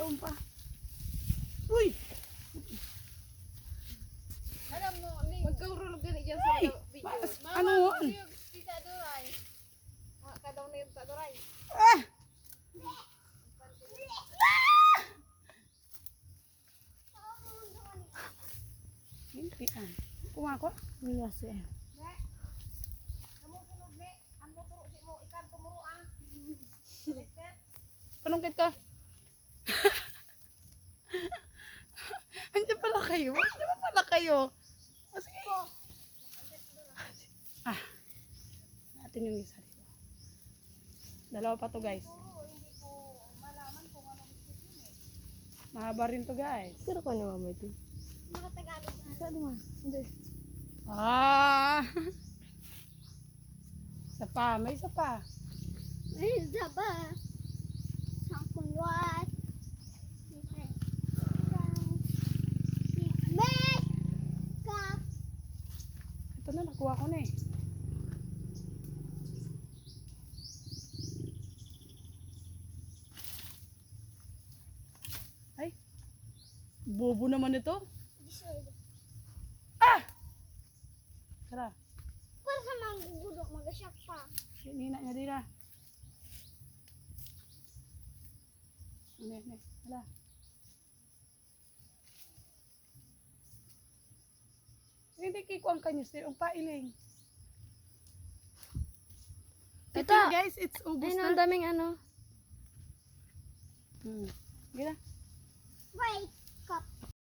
om pa. Uy! Alam mo, ni. Dyan sa video. Ano? Tita Duray. Ah, na yung Duray. Ah! Ko? Iya sih. Penungkit ka? Kayo. Andiyan pa pala kayo. Ah, sige. Ah. Natin yung isa dito. Dalawa pa to guys. Mahaba rin to guys. Pero ko naman mo ito. Mga Tagalog na. Saan naman? Hindi. Ah! Isa pa. May isa pa. Ay, zaba. Sangkunwat. Ito na. Nakuha ko na eh. Ay. Bobo naman ito. Ah! Tara. Para sa mga gugulo, magasyak pa. Nina niya din ah. Ano eh? Hala. Hindi kay kuang kanister ang pailing. Ito guys, it's ubos na. Ang daming ano. Hmm. Gila. Wait.